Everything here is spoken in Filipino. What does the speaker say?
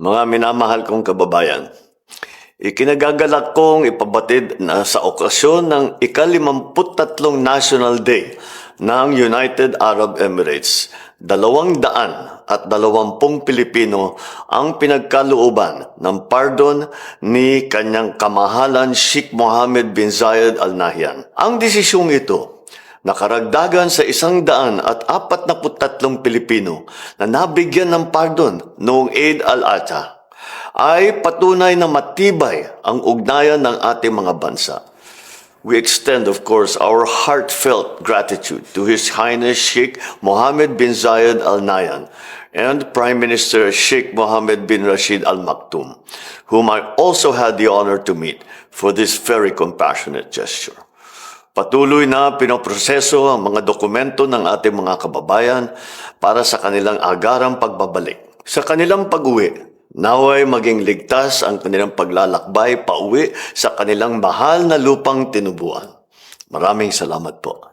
Mga minamahal kong kababayan, ikinagagalak kong ipabatid na sa okasyon ng ikalimamputatlong National Day ng United Arab Emirates, dalawang daan at dalawampung Pilipino ang pinagkalooban ng pardon ni kanyang kamahalan Sheikh Mohammed bin Zayed Al Nahyan. Ang desisyong ito nakaragdagan sa isang daan at apat na putatlong Pilipino na nabigyan ng pardon noong Eid al-Adha ay patunay na matibay ang ugnayan ng ating mga bansa. We extend, of course, our heartfelt gratitude to His Highness Sheikh Mohammed bin Zayed Al Nahyan and Prime Minister Sheikh Mohammed bin Rashid Al Maktoum, whom I also had the honor to meet for this very compassionate gesture. Patuloy na pinoproseso ang mga dokumento ng ating mga kababayan para sa kanilang agarang pagbabalik. Sa kanilang pag-uwi, naway maging ligtas ang kanilang paglalakbay pauwi sa kanilang mahal na lupang tinubuan. Maraming salamat po.